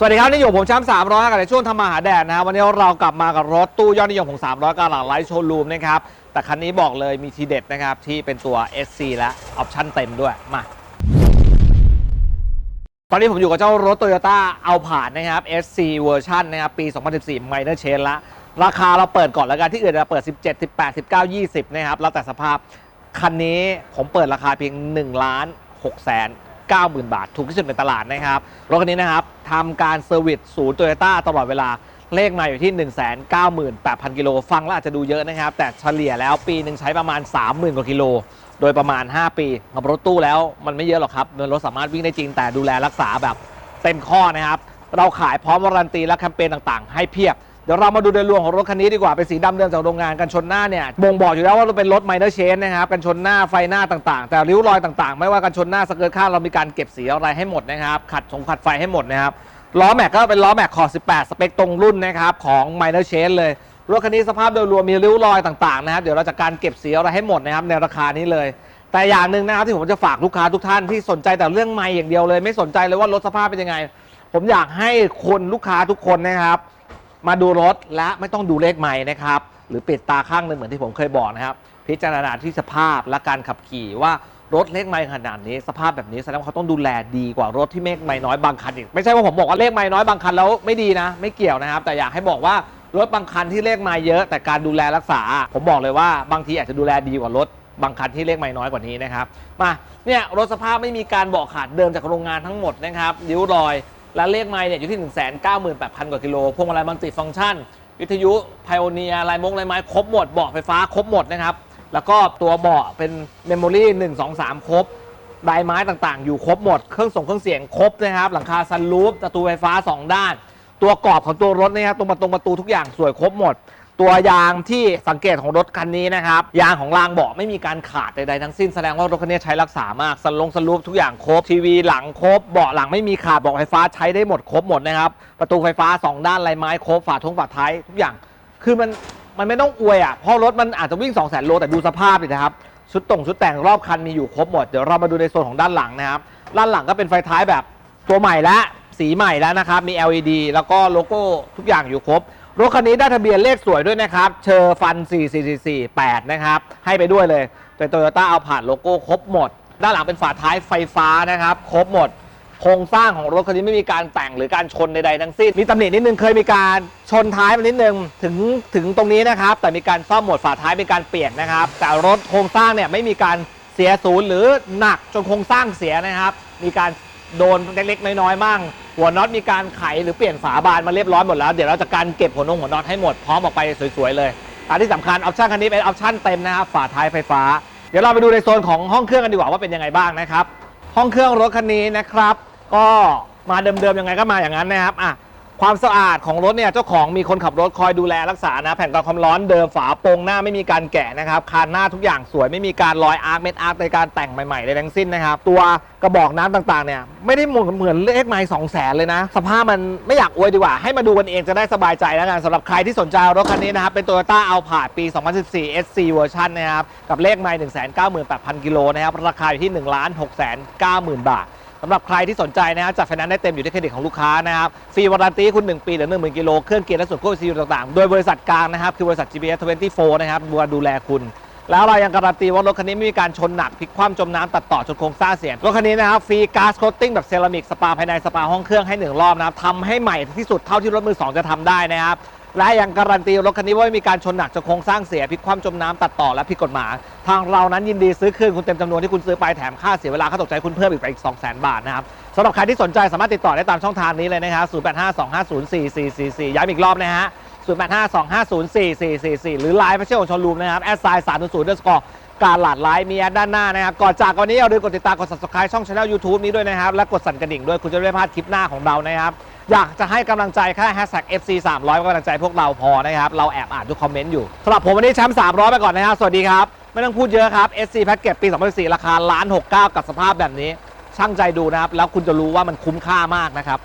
สวัสดีครับนี่อยู่ผมแชมป์300กับในช่วงทำมาหาแดดนะครับวันนี้เรากลับมากับรถตู้ยอดนิยมของ300กับหลังไลท์โชว์รูมนะครับแต่คันนี้บอกเลยมีทีเด็ดนะครับ ที่เป็นตัว SC และออปชั่นเต็มด้วยมาตอนนี้ผมอยู่กับเจ้ารถ Toyota เอาผ่านนะครับ SC เวอร์ชันนะครับปี 2014 Minor Change ละ ราคาเราเปิดก่อนแล้วกันที่อื่นจะเปิด 17 18 19 20 นะครับ แล้วแต่สภาพ คันนี้ผมเปิดราคาเพียง1ล้าน6แสน90,000 บาท ถูกที่สุดในตลาดนะครับ รถคันนี้นะครับทำการเซอร์วิสศูนย์โตโยต้าตลอดเวลา เลขมาอยู่ที่ 198,000 กิโล ฟังแล้วอาจจะดูเยอะนะครับ แต่เฉลี่ยแล้วปีหนึ่งใช้ประมาณ 30,000 กว่ากิโล โดยประมาณ 5 ปีกับรถตู้แล้วมันไม่เยอะหรอกครับรถสามารถวิ่งได้จริงแต่ดูแลรักษาแบบเต็มข้อนะครับ เราขายพร้อมวารันตีและแคมเปญต่างๆ ให้เพียบ เดี๋ยวเรามาดูโดยรวมของรถคันนี้ดีกว่า เป็นสีดำเดิมจากโรงงานกันชนหน้าเนี่ยบ่งบอกอยู่แล้วว่าเราเป็นรถไมเนอร์เชนนะครับกันชนหน้าไฟหน้าต่างๆ แต่ริ้วรอยต่างๆ ไม่ว่ากันชนหน้าสเกิร์ตข้างเรามีการเก็บสีอะไรให้หมดนะครับขัดสงขัดไฟให้หมดนะครับล้อแม็กก็เป็นล้อแม็กคอร์18 สเปคตรงรุ่นนะครับของไมเนอร์เชนเลยรถคันนี้สภาพโดยรวมมีริ้วรอยต่างๆนะครับเดี๋ยวเราจะการเก็บสีอะไรให้หมดนะครับในราคานี้เลย แต่อย่างหนึ่งนะครับที่ผมจะฝากลูกค้าทุกท่านที่สนใจแต่เรื่องไม้อย่างเดียวเลย ไม่สนใจเลยว่ารถสภาพเป็นยังไง ผมอยากให้คนลูกค้าทุกคนนะครับ มาดูรถและไม่ต้องดูเลขไม้นะครับหรือปิดตาข้างหนึ่งเหมือนที่ผมเคยบอกนะครับ พิจารณาที่สภาพและการขับขี่ว่ารถเลขไม้ขนาดนี้ สภาพแบบนี้แสดงว่าเขาต้องดูแลดีกว่ารถที่เลขไม้น้อยบางคันอีกไม่ใช่ว่าผมบอกว่าเลขไม้น้อยบางคันแล้วไม่ดีนะ ไม่เกี่ยวนะครับ แต่อยากให้บอกว่ารถบางคันที่เลขไม้เยอะ แต่การดูแลรักษา ผมบอกเลยว่าบางทีอาจจะดูแลดีกว่ารถบางคันที่เลขไม่น้อยกว่านี้นะครับมาเนี่ยรถสภาพไม่มีการบอกขาดเดิมจากโรงงานทั้งหมดนะครับริ้วรอย และเลขไม้เนี่ยอยู่ที่ 1 9 8 0 0 0 กว่ากิโล พวงมาลัยมัลติฟังก์ชัน วิทยุไพโอเนียลายมงลายไม้ครบหมด เบาะไฟฟ้าครบหมดนะครับ แล้วก็ตัวเบาะเป็นเมมโมรี่1 2 3 ครบลายไม้ต่างๆ อยู่ครบหมด เครื่องส่งเครื่องเสียงครบนะครับ หลังคาซันรูฟประตูไฟฟ้า 2 ด้าน ตัวกรอบของตัวรถนะครับ ตรงประตูประตูทุกอย่างสวยครบหมด ตัวยางที่สังเกตของรถคันนี้นะครับ ยางของรางเบาะไม่มีการขาดใดๆทั้งสิ้นแสดงว่ารถคันนี้ใช้รักษามากสลงสลูปทุกอย่างครบทีวีหลังครบเบาะหลังไม่มีขาดเบาะไฟฟ้าใช้ได้หมดครบหมดนะครับประตูไฟฟ้า 2 ด้านลายไม้ครบฝาท้องฝาท้ายทุกอย่าง คือมันมันไม่ต้องอวยอะเพราะรถมันอาจจะวิ่ง2 0 0 0 0 0โลแต่ดูสภาพดินะครับชุดตรงชุดแต่งรอบคันมีอยู่ครบหมดเดี๋ยวเรามาดูในโซนของด้านหลังนะครับด้านหลังก็เป็นไฟท้ายแบบตัวใหม่และสีใหม่แล้วนะครับมี LED แล้วก็โลโก้ทุกอย่างอยู่ครบ รถคันนี้ได้ทะเบียนเลขสวยด้วยนะครับ เชอร์ฟัน 44448 นะครับ ให้ไปด้วยเลยเป็นโตโยต้าเอาผ่านโลโก้ครบหมด ด้านหลังเป็นฝาท้ายไฟฟ้านะครับ ครบหมด โครงสร้างของรถคันนี้ไม่มีการแต่งหรือการชนใดๆทั้งสิ้น มีตำหนินิดนึงเคยมีการชนท้ายมานิดนึงถึงถึงตรงนี้นะครับ แต่มีการซ่อมหมดฝาท้ายมีการเปลี่ยนนะครับ แต่รถโครงสร้างเนี่ยไม่มีการเสียศูนย์หรือหนักจนโครงสร้างเสียนะครับ มีการโดนเล็กๆน้อยๆมั่ง หัวน็อตมีการไขหรือเปลี่ยนฝาบานมาเรียบร้อยหมดแล้ว เดี๋ยวเราจะการเก็บหัวนงหัวน็อตให้หมดพร้อมออกไปสวยๆเลยอันที่สำคัญออปชั่นคันนี้เป็นออปชั่นเต็มนะครับฝาท้ายไฟฟ้า เดี๋ยวเราไปดูในโซนของห้องเครื่องกันดีกว่าว่าเป็นยังไงบ้างนะครับห้องเครื่องรถคันนี้นะครับ ก็มาเดิมๆยังไงก็มาอย่างนั้นนะครับอะ ความสะอาดของรถเนี่ยเจ้าของมีคนขับรถคอยดูแลรักษานะ แผ่นกันความร้อนเดิมฝาโปรงหน้าไม่มีการแกะนะครับคานหน้าทุกอย่างสวยไม่มีการรอยอาร์คเม็ดอาร์คในการแต่งใหม่ๆใดทั้งสิ้นนะครับ ตัวกระบอกน้ำต่างๆเนี่ยไม่ได้หมือนเหมือนเลขไม้สองแสนเลยนะ สภาพมันไม่อยากอวยดีกว่า ให้มาดูกันเองจะได้สบายใจแล้วกันสำหรับใครที่สนใจรถคันนี้นะครับเป็น Toyota a l p a r d ปี 2014 SC เวอร์ชันนะครับกับเลขไม้198,000กิโลนะครับราคาอยู่ที่ 1 6 9 0 0 0บาท สำหรับใครที่สนใจนะครับจัดไฟแนนซ์ได้เต็มอยู่ที่เครดิตของลูกค้านะครับฟรีวารันตีคุณ 1 ปีหรือ 10,000 กิโลเครื่องเกียร์และส่วนควบคุมต่างๆ โดยบริษัทกลางนะครับ คือบริษัท GPS 24 นะครับมาดูแลคุณ แล้วเรายังการันตีว่ารถคันนี้ไม่มีการชนหนักพลิกคว่ำจมน้ำตัดต่อจนโครงสร้างเสียรถคันนี้นะครับฟรีก๊าซโคตติ้งแบบเซรามิกสปาภายในสปาห้องเครื่องให้หนึ่งรอบนะครับทำให้ใหม่ที่สุดเท่าที่รถมือสองจะทำได้นะครับ และยังการันตีรถคันนี้ว่าไม่มีการชนหนักจนโครงสร้างเสียพลิกคว่ำจมน้ำตัดต่อและผิดกฎหมาย ทางเรานั้นยินดีซื้อคืนคุณเต็มจำนวนที่คุณซื้อไปแถมค่าเสียเวลาค่าตกใจคุณเพิ่มอีกไปอีก 2 0 0 0 0 0 บาทนะครับสำหรับใครที่สนใจสามารถติดต่อได้ตามช่องทางนี้เลยนะครับ0852504444 ย้ำอีกรอบนะฮะ0852504444 หรือไลน์พระเชี่ยวชนรูมนะครับแอดไซน์300เดอร์สกอร์การหลาดไลน์มีแอดด้านหน้านะครับ ก่อนจากวันนี้อย่าลืมกดติดตามกด subscribe ช่อง channel YouTube นี้ด้วยนะครับ และกดสั่นกระดิ่งด้วยคุณจะไม่พลาดคลิปหน้าของเรานะครับ อยากจะให้กำลังใจแค่แฮชแท็ก FC 300ก็กำลังใจพวกเราพอนะครับ เราแอบอ่านทุกคอมเมนต์อยู่สำหรับผมวันนี้แชมป์300 ไปก่อนนะครับ สวัสดีครับ ไม่ต้องพูดเยอะครับ SC แพ็กเกจปี2014ราคาล้าน69 กับสภาพแบบนี้ ช่างใจดูนะครับ แล้วคุณจะรู้ว่ามันคุ้มค่ามากนะครับ